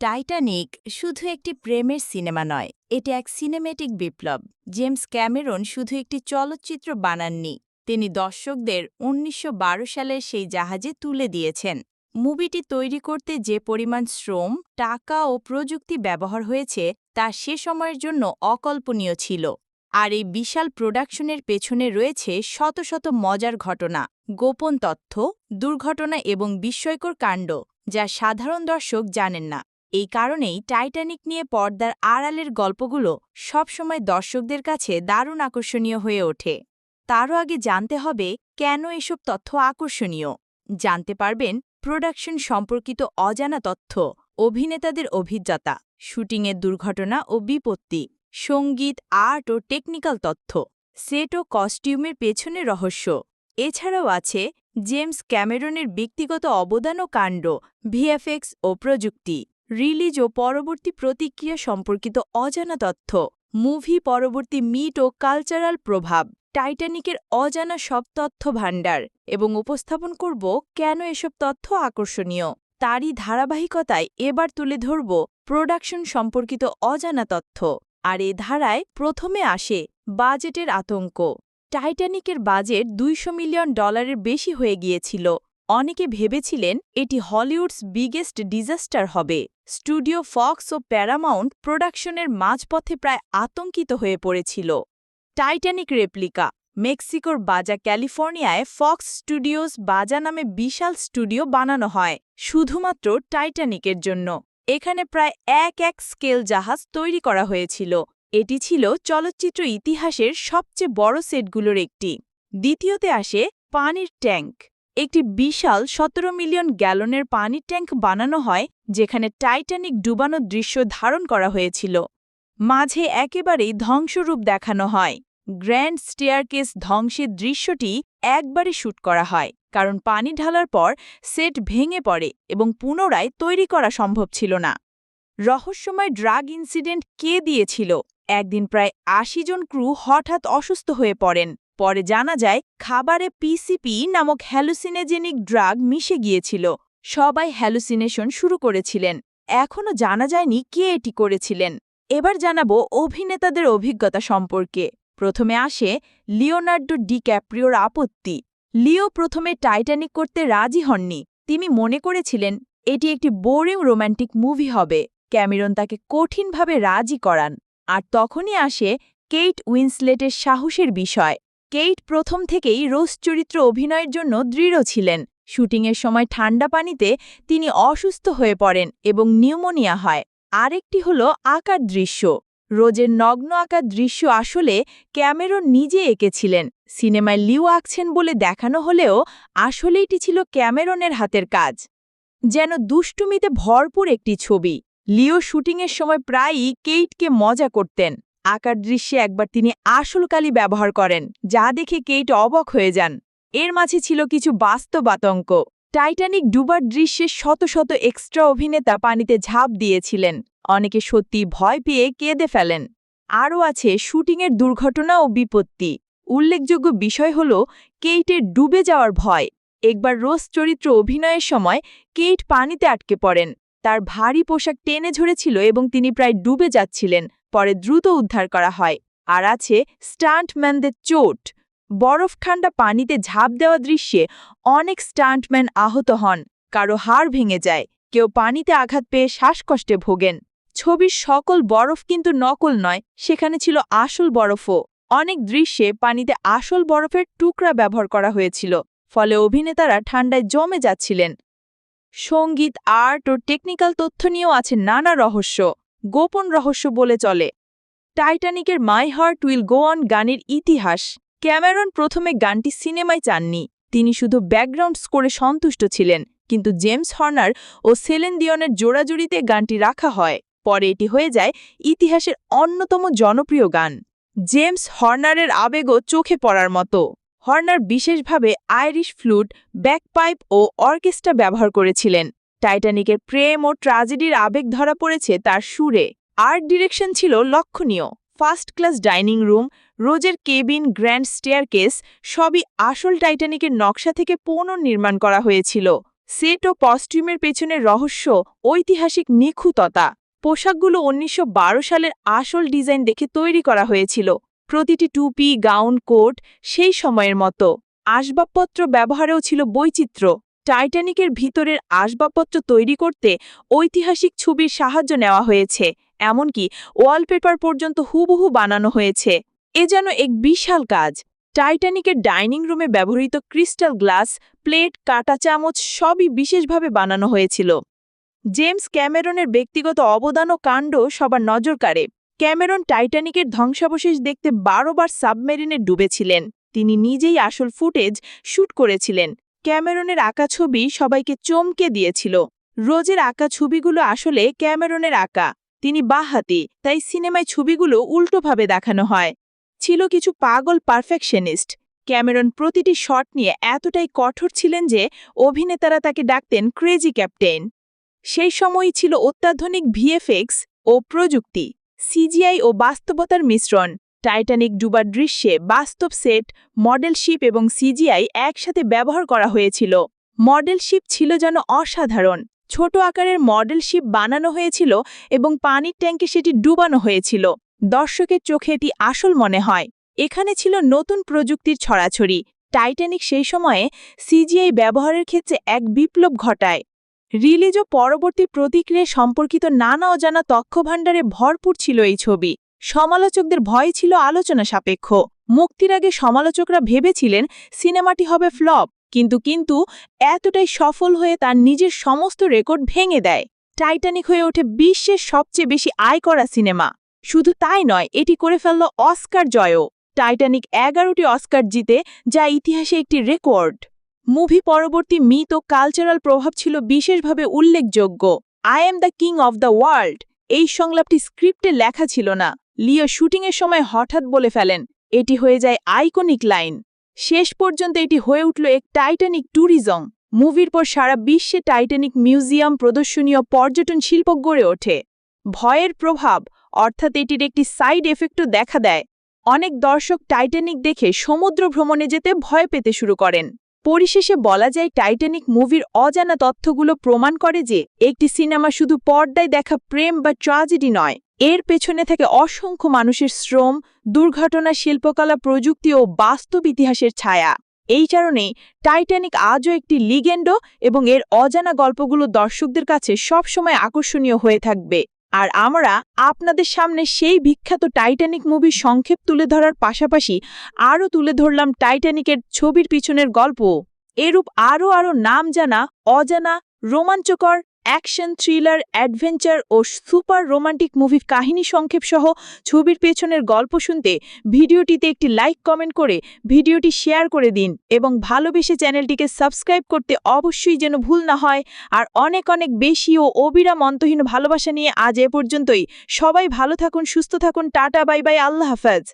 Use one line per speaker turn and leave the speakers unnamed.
Titanic শুধু একটি প্রেমের সিনেমা নয়, এটি এক সিনেমেটিক বিপ্লব। জেমস ক্যামেরন শুধু একটি চলচ্চিত্র বানাননি, তিনি দর্শকদের উনিশশো বারো সালের সেই জাহাজে তুলে দিয়েছেন। মুভিটি তৈরি করতে যে পরিমাণ শ্রম, টাকা ও প্রযুক্তি ব্যবহার হয়েছে, তা সে সময়ের জন্য অকল্পনীয় ছিল। আর এই বিশাল প্রোডাকশনের পেছনে রয়েছে শত শত মজার ঘটনা, গোপন তথ্য, দুর্ঘটনা এবং বিস্ময়কর কাণ্ড, যা সাধারণ দর্শক জানেন না। এই কারণেই টাইটানিক নিয়ে পর্দার আড়ালের গল্পগুলো সবসময় দর্শকদের কাছে দারুণ আকর্ষণীয় হয়ে ওঠে। তারও আগে জানতে হবে, কেন এসব তথ্য আকর্ষণীয়? জানতে পারবেন প্রোডাকশন সম্পর্কিত অজানা তথ্য, অভিনেতাদের অভিজ্ঞতা, শুটিংয়ের দুর্ঘটনা ও বিপত্তি, সংগীত, আর্ট ও টেকনিক্যাল তথ্য, সেট ও কস্টিউমের পেছনে রহস্য। এছাড়াও আছে জেমস ক্যামেরনের ব্যক্তিগত অবদান ও কাণ্ড, ভিএফএক্স ও প্রযুক্তি। রিলিজ ও পরবর্তী প্রতিক্রিয়া সম্পর্কিত অজানা তথ্য, মুভি পরবর্তী মিট ও কালচারাল প্রভাব, টাইটানিকের অজানা সব তথ্য ভাণ্ডার এবং উপস্থাপন করব কেন এসব তথ্য আকর্ষণীয়, তারই ধারাবাহিকতায় এবার তুলে ধরব প্রোডাকশন সম্পর্কিত অজানা তথ্য, আর এ ধারায় প্রথমে আসে বাজেটের আতঙ্ক। টাইটানিকের বাজেট দুইশো মিলিয়ন ডলারের বেশি হয়ে গিয়েছিল অনেকে ভেবেছিলেন এটি হলিউডস বিগেস্ট ডিজাস্টার হবে। স্টুডিও ফক্স ও প্যারামাউন্ট প্রোডাকশনের মাঝপথে প্রায় আতঙ্কিত হয়ে পড়েছিল। টাইটানিক রেপ্লিকা, মেক্সিকোর বাজা ক্যালিফোর্নিয়ায় ফক্স স্টুডিওস বাজা নামে বিশাল স্টুডিও বানানো হয়, শুধুমাত্র টাইটানিকের জন্য। এখানে প্রায় এক এক স্কেল জাহাজ তৈরি করা হয়েছিল। এটি ছিল চলচ্চিত্র ইতিহাসের সবচেয়ে বড় সেটগুলোর একটি। দ্বিতীয়তে আসে পানির ট্যাঙ্ক। একটি বিশাল সতেরো মিলিয়ন গ্যালনের পানির ট্যাঙ্ক বানানো হয়, যেখানে টাইটানিক ডুবানোর দৃশ্য ধারণ করা হয়েছিল। মাঝে একেবারেই ধ্বংসরূপ দেখানো হয়। গ্র্যান্ড স্টেয়ারকেস ধ্বংসের দৃশ্যটি একবারে শ্যুট করা হয়, কারণ পানি ঢালার পর সেট ভেঙে পড়ে এবং পুনরায় তৈরি করা সম্ভব ছিল না। রহস্যময় ড্রাগ ইনসিডেন্ট কে দিয়েছিল? একদিন প্রায় আশি জন ক্রু হঠাৎ অসুস্থ হয়ে পড়েন। পরে জানা যায়, খাবারে পিসিপি নামক হ্যালুসিনেজেনিক ড্রাগ মিশে গিয়েছিল। সবাই হ্যালুসিনেশন শুরু করেছিলেন। এখনও জানা যায়নি কে এটি করেছিলেন। এবার জানাব অভিনেতাদের অভিজ্ঞতা সম্পর্কে। প্রথমে আসে লিওনার্ডো ডি ক্যাপ্রিওর আপত্তি। লিও প্রথমে টাইটানিক করতে রাজি হননি। তিনি মনে করেছিলেন, এটি একটি বোরিং রোম্যান্টিক মুভি হবে। ক্যামেরন তাকে কঠিনভাবে রাজি করান। আর তখনই আসে কেইট উইন্সলেটের সাহসের বিষয়। কেইট প্রথম থেকেই রোজ চরিত্র অভিনয়ের জন্য দৃঢ় ছিলেন। শুটিংয়ের সময় ঠান্ডা পানিতে তিনি অসুস্থ হয়ে পড়েন এবং নিউমোনিয়া হয়। আরেকটি হল আকার দৃশ্য। রোজের নগ্ন আঁকার দৃশ্য আসলে ক্যামেরন নিজে এঁকেছিলেন। সিনেমায় লিও আঁকছেন বলে দেখানো হলেও আসলে এটি ছিল ক্যামেরনের হাতের কাজ। যেন দুষ্টুমিতে ভরপুর একটি ছবি। লিও শুটিংয়ের সময় প্রায়ই কেইটকে মজা করতেন। আঁকার দৃশ্যে একবার তিনি আসল কালি ব্যবহার করেন, যা দেখে কেইট অবক হয়ে যান। এর মাঝে ছিল কিছু বাস্তব আতঙ্ক। টাইটানিক ডুবার দৃশ্যে শত শত এক্সট্রা অভিনেতা পানিতে ঝাঁপ দিয়েছিলেন। অনেকে সত্যি ভয় পেয়ে কেঁদে ফেলেন। আরও আছে শুটিংয়ের দুর্ঘটনা ও বিপত্তি। উল্লেখযোগ্য বিষয় হল কেইটের ডুবে যাওয়ার ভয়। একবার রোজ চরিত্র অভিনয়ের সময় কেইট পানিতে আটকে পড়েন। তার ভারী পোশাক টেনে ঝরেছিল এবং তিনি প্রায় ডুবে যাচ্ছিলেন, পরে দ্রুত উদ্ধার করা হয়। আর আছে স্টান্টম্যানদের চোট। বরফ ঠান্ডা পানিতে ঝাঁপ দেওয়া দৃশ্যে অনেক স্টান্টম্যান আহত হন, কারও হাড় ভেঙে যায়, কেউ পানিতে আঘাত পেয়ে শ্বাসকষ্টে ভোগেন। ছবির সকল বরফ কিন্তু নকল নয়, সেখানে ছিল আসল বরফও। অনেক দৃশ্যে পানিতে আসল বরফের টুকরা ব্যবহার করা হয়েছিল, ফলে অভিনেতারা ঠান্ডায় জমে যাচ্ছিলেন। সংগীত, আর্ট ও টেকনিক্যাল তথ্য নিয়েও আছে নানা রহস্য। গোপন রহস্য বলে চলে। টাইটানিকের my heart will go on গানের ইতিহাস। ক্যামেরন প্রথমে গানটি সিনেমায় চাননি। তিনি শুধু ব্যাকগ্রাউন্ড স্কোরে সন্তুষ্ট ছিলেন, কিন্তু জেমস হর্নার ও সেলেন দিয়নের জোড়াজুড়িতে গানটি রাখা হয়। পরে এটি হয়ে যায় ইতিহাসের অন্যতম জনপ্রিয় গান। জেমস হর্নারের আবেগও চোখে পড়ার মতো। হর্নার বিশেষভাবে আইরিশ ফ্লুট ব্যাকপাইপ ও অর্কেস্ট্রা ব্যবহার করেছিলেন। টাইটানিকের প্রেম ও ট্রাজেডির আবেগ ধরা পড়েছে তার সুরে। আর্ট ডিরেকশন ছিল লক্ষণীয়। ফার্স্ট ক্লাস ডাইনিং রুম, রোজের কেবিন, গ্র্যান্ড স্টেয়ারকেস, সবই আসল টাইটানিকের নকশা থেকে পুনর্নির্মাণ করা হয়েছিল।
সেট ও কস্টিউমের পেছনের রহস্য, ঐতিহাসিক নিখুঁততা। পোশাকগুলো উনিশশো বারো সালের আসল ডিজাইন দেখে তৈরি করা হয়েছিল। প্রতিটি টুপি, গাউন, কোট সেই সময়ের মতো। আসবাবপত্র ব্যবহারেও ছিল বৈচিত্র্য। টাইটানিকের ভিতরের আসবাবপত্র তৈরি করতে ঐতিহাসিক ছবির সাহায্য নেওয়া হয়েছে, এমনকি ওয়ালপেপার পর্যন্ত হুবহু বানানো হয়েছে। এ যেন এক বিশাল কাজ। টাইটানিকের ডাইনিং রুমে ব্যবহৃত ক্রিস্টাল গ্লাস, প্লেট, কাটা চামচ সবই বিশেষভাবে বানানো হয়েছিল। জেমস ক্যামেরনের ব্যক্তিগত অবদান ও কাণ্ড সবার নজর কাড়ে। ক্যামেরন টাইটানিকের ধ্বংসাবশেষ দেখতে বারোবার সাবমেরিনে ডুবেছিলেন। তিনি নিজেই আসল ফুটেজ শ্যুট করেছিলেন। ক্যামেরনের আঁকা ছবি সবাইকে চমকে দিয়েছিল। রোজের আঁকা ছবিগুলো আসলে ক্যামেরনের আঁকা। তিনি বাহাতি, তাই সিনেমায় ছবিগুলো উল্টোভাবে দেখানো হয়। ছিল কিছু পাগল পারফেকশনিস্ট। ক্যামেরন প্রতিটি শট নিয়ে এতটাই কঠোর ছিলেন যে অভিনেতারা তাকে ডাকতেন ক্রেজি ক্যাপ্টেন। সেই সময়ই ছিল অত্যাধুনিক ভিএফএক্স ও প্রযুক্তি। সিজিআই ও বাস্তবতার মিশ্রণ। টাইটানিক ডুবার দৃশ্যে বাস্তব সেট, মডেল শিপ এবং সিজিআই একসাথে ব্যবহার করা হয়েছিল। মডেল শিপ ছিল যেন অসাধারণ। ছোট আকারের মডেল শিপ বানানো হয়েছিল এবং পানির ট্যাঙ্কে সেটি ডুবানো হয়েছিল। দর্শকের চোখে এটি আসল মনে হয়। এখানে ছিল নতুন প্রযুক্তির ছড়াছড়ি। টাইটানিক সেই সময়ে সিজিআই ব্যবহারের ক্ষেত্রে এক বিপ্লব ঘটায়। রিলিজ ও পরবর্তী প্রতিক্রিয়া সম্পর্কিত নানা অজানা তথ্যভাণ্ডারে ভরপুর ছিল এই ছবি। সমালোচকদের ভয় ছিল আলোচনা সাপেক্ষ। মুক্তির আগে সমালোচকরা ভেবেছিলেন সিনেমাটি হবে ফ্লপ, কিন্তু কিন্তু এতটাই সফল হয়ে তার নিজের সমস্ত রেকর্ড ভেঙে দেয়। টাইটানিক হয়ে ওঠে বিশ্বের সবচেয়ে বেশি আয় করা সিনেমা। শুধু তাই নয়, এটি করে ফেলল অস্কার জয়ও। টাইটানিক এগারোটি অস্কার জিতে, যা ইতিহাসে একটি রেকর্ড। মুভি পরবর্তী মিত ও কালচারাল প্রভাব ছিল বিশেষভাবে উল্লেখযোগ্য। I am the king of the world এই সংলাপটি স্ক্রিপ্টে লেখা ছিল না। লিও শুটিংয়ের সময় হঠাৎ বলে ফেলেন, এটি হয়ে যায় আইকনিক লাইন। শেষ পর্যন্ত এটি হয়ে উঠল এক টাইটানিক ট্যুরিজম। মুভির পর সারা বিশ্বে টাইটানিক মিউজিয়াম, প্রদর্শনীয় পর্যটন শিল্প গড়ে ওঠে। ভয়ের প্রভাব, অর্থাৎ এটির একটি সাইড এফেক্টও দেখা দেয়। অনেক দর্শক টাইটানিক দেখে সমুদ্র ভ্রমণে যেতে ভয় পেতে শুরু করেন। পরিশেষে বলা যায় টাইটানিক মুভির অজানা তথ্যগুলো প্রমাণ করে যে একটি সিনেমা শুধু পর্দায় দেখা প্রেম বা ট্রাজেডি নয়, এর পেছনে থাকে অসংখ্য মানুষের শ্রম, দুর্ঘটনা, শিল্পকলা, প্রযুক্তি ও বাস্তব ইতিহাসের ছায়া। এই কারণেই টাইটানিক আজও একটি লিগেন্ডো এবং এর অজানা গল্পগুলো দর্শকদের কাছে সবসময় আকর্ষণীয় হয়ে থাকবে। আর আমরা আপনাদের সামনে সেই বিখ্যাত টাইটানিক মুভি সংক্ষেপ তুলে ধরার পাশাপাশি আরও তুলে ধরলাম টাইটানিকের ছবির পিছনের গল্প। এরূপ আরও আরও নাম জানা, অজানা, রোমাঞ্চকর অ্যাকশন, থ্রিলার, অ্যাডভেঞ্চার ও সুপার রোমান্টিক মুভির কাহিনী সংক্ষেপ সহ ছবির পেছনের গল্প শুনতে ভিডিওটিতে একটি লাইক, কমেন্ট করে ভিডিওটি শেয়ার করে দিন এবং ভালোবেসে চ্যানেলটিকে সাবস্ক্রাইব করতে অবশ্যই যেন ভুল না হয়। আর অনেক অনেক বেশি ও অবিরাম অন্তহীন ভালোবাসা নিয়ে আজ এ পর্যন্তই। সবাই ভালো থাকুন, সুস্থ থাকুন, টাটা, বাই বাই, আল্লাহ হাফেজ।